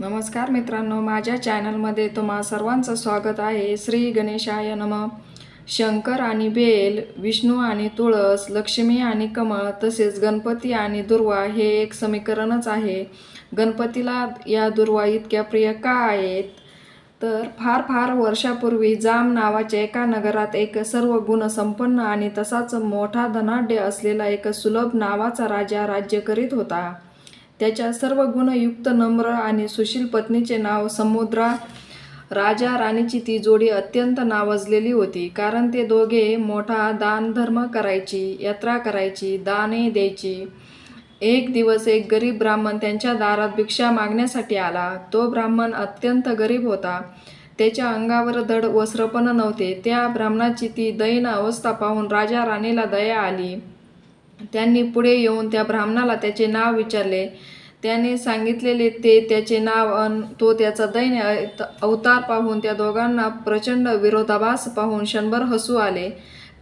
नमस्कार मित्रांनो माझ्या चॅनलमध्ये तुम्हा सर्वांचं स्वागत आहे. श्री गणेशाय नम. शंकर आणि बेल विष्णू आणि तुळस लक्ष्मी आणि कमळ तसेच गणपती आणि दुर्वा हे एक समीकरणच आहे. गणपतीला या दुर्वा इतक्या प्रिय का आहेत? तर फार फार वर्षापूर्वी जाम नावाच्या एका नगरात एक सर्व गुणसंपन्न आणि तसाच मोठा धनाढ्य असलेला एक सुलभ नावाचा राजा राज्य करीत होता. त्याच्या सर्व गुणयुक्त नम्र आणि सुशील पत्नीचे नाव समुद्रा. राजा राणीची ती जोडी अत्यंत नावाजलेली होती कारण ते दोघे मोठा दानधर्म करायची यात्रा करायची दाने द्यायची. एक दिवस एक गरीब ब्राह्मण त्यांच्या दारात भिक्षा मागण्यासाठी आला. तो ब्राह्मण अत्यंत गरीब होता. त्याच्या अंगावर धड वस्त्रपण नव्हते. त्या ब्राह्मणाची ती दैन अवस्था पाहून राजा राणीला दया आली. त्यांनी पुढे येऊन त्या ब्राह्मणाला त्याचे नाव विचारले. त्याने सांगितलेले ते त्याचे नाव अन तो त्याचा दैन्य अवतार पाहून त्या दोघांना प्रचंड विरोधाभास पाहून क्षणभर हसू आले.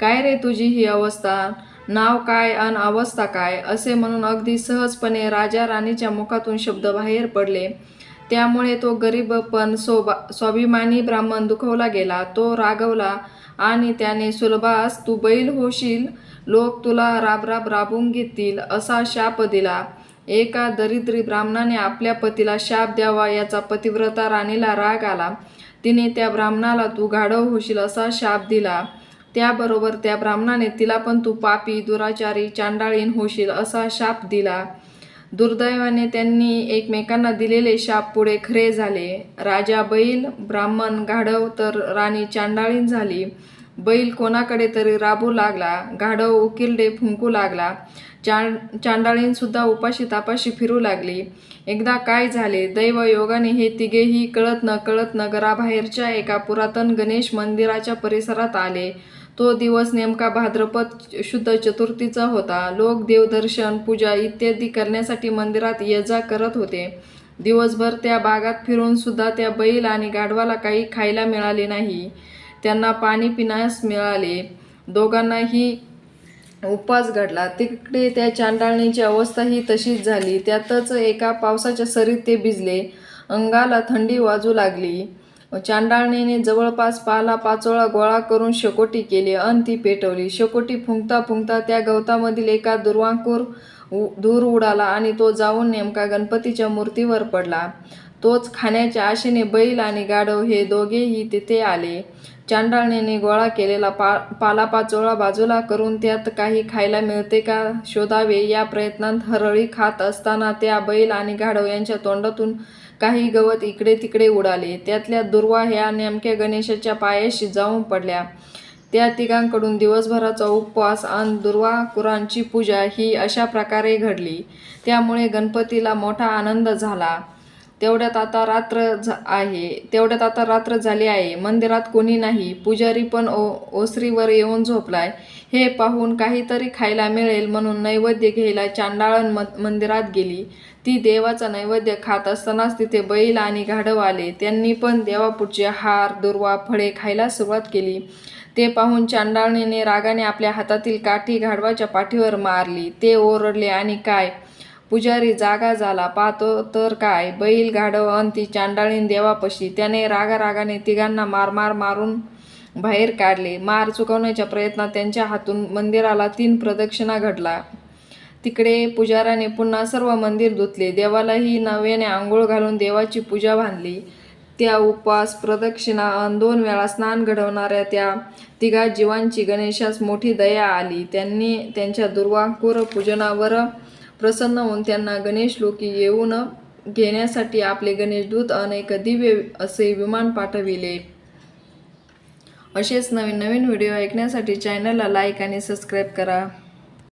काय रे तुझी ही अवस्था? नाव काय अन अवस्था काय? असे म्हणून अगदी सहजपणे राजा राणीच्या मुखातून शब्द बाहेर पडले. त्यामुळे तो गरीब पण सोबा स्वाभिमानी ब्राह्मण दुखवला गेला. तो रागवला आणि त्याने सुलभास तू बैल होशील लोक तुला राबराब राबून घेतील असा शाप दिला. एका दरिद्री ब्राह्मणाने आपल्या पतीला शाप द्यावा याचा पतिव्रता राणीला राग आला. तिने त्या ब्राह्मणाला तू गाढव होशील असा शाप दिला. त्याबरोबर त्या ब्राह्मणाने तिला पण तू पापी दुराचारी चांडाळीन होशील असा शाप दिला. दुर्दैवाने त्यांनी एकमेकांना दिलेले शाप पुढे खरे झाले. राजा बैल ब्राह्मण गाढव तर राणी चांडाळीन झाली. बैल कोणाकडे तरी राबू लागला. गाढव उकिरडे फुंकू लागला. चां चांडाळींसुद्धा उपाशी तापाशी फिरू लागली. एकदा काय झाले? दैव योगाने हे तिघेही कळत न कळत नगराबाहेरच्या एका पुरातन गणेश मंदिराच्या परिसरात आले. तो दिवस नेमका भाद्रपद शुद्ध चतुर्थीचा होता. लोक देवदर्शन पूजा इत्यादी करण्यासाठी मंदिरात ये जा करत होते. दिवसभर त्या बागात फिरून सुद्धा त्या बैल आणि गाढवाला काही खायला मिळाले नाही. त्यांना पाणी पिण्यास मिळाले. दोघांनाही उपवास घडला. तिकडे त्या चांडाळणीची अवस्था ही तशीच झाली. त्यातच एका पावसाच्या सरीत ते भिजले. अंगाला थंडी वाजू लागली. चांडाळणीने जवळपास पाला पाचोळा गोळा करून शेकोटी केली अन ती पेटवली. शेकोटी फुंकता फुंकता त्या गवतामधील एका दुर्वांकूर उ- धूर उडाला आणि तो जाऊन नेमका गणपतीच्या मूर्तीवर पडला. तोच खाण्याच्या आशेने बैल आणि गाढव हे दोघेही तिथे आले. चांडाळणीने गोळा केलेला पा पालापाचोळा बाजूला करून त्यात काही खायला मिळते का शोधावे या प्रयत्नात हरळी खात असताना त्या बैल आणि गाढव यांच्या तोंडातून काही गवत इकडे तिकडे उडाले. त्यातल्या दुर्वा ह्या नेमक्या गणेशाच्या पायाशी जाऊन पडल्या. त्या तिघांकडून दिवसभराचा उपवास आणि दुर्वा कुरांची पूजा ही अशा प्रकारे घडली. त्यामुळे गणपतीला मोठा आनंद झाला. तेवढ्यात आता रात्र झ आहे. तेवढ्यात आता रात्र झाली आहे. मंदिरात कोणी नाही. पुजारी पण ओ ओसरीवर येऊन झोपलाय. हे पाहून काहीतरी खायला मिळेल म्हणून नैवेद्य घ्यायला चांडाळण म मंदिरात गेली. ती देवाचा नैवेद्य खात असतानाच तिथे बैल आणि गाढव आले. त्यांनी पण देवापुढचे हार दुर्वा फळे खायला सुरुवात केली. ते पाहून चांडाळणीने रागाने आपल्या हातातील काठी गाढवाच्या पाठीवर मारली. ते ओरडले आणि काय? पुजारी जागा झाला. पाहतो तर काय? बैल गाढव अन ती चांडाळीन देवापशी त्याने रागारागाने तिघांना मार मार मारून बाहेर काढले. मार चुकवण्याच्या प्रयत्नात त्यांच्या हातून मंदिराला तीन प्रदक्षिणा घडला. तिकडे पुजाऱ्याने पुन्हा सर्व मंदिर धुतले. देवालाही नव्याने आंघोळ घालून देवाची पूजा बांधली. त्या उपवास प्रदक्षिणा अन दोन वेळा स्नान घडवणाऱ्या त्या तिघा जीवांची गणेशास मोठी दया आली. त्यांनी त्यांच्या दुर्वांकुर पूजनावर प्रसन्न होऊन त्यांना गणेश लोकी येऊन घेण्यासाठी आपले गणेशदूत अनेक दिव्य असे विमान पाठविले. असेच नवीन नवीन व्हिडिओ ऐकण्यासाठी चॅनलला लाईक आणि सबस्क्राईब करा.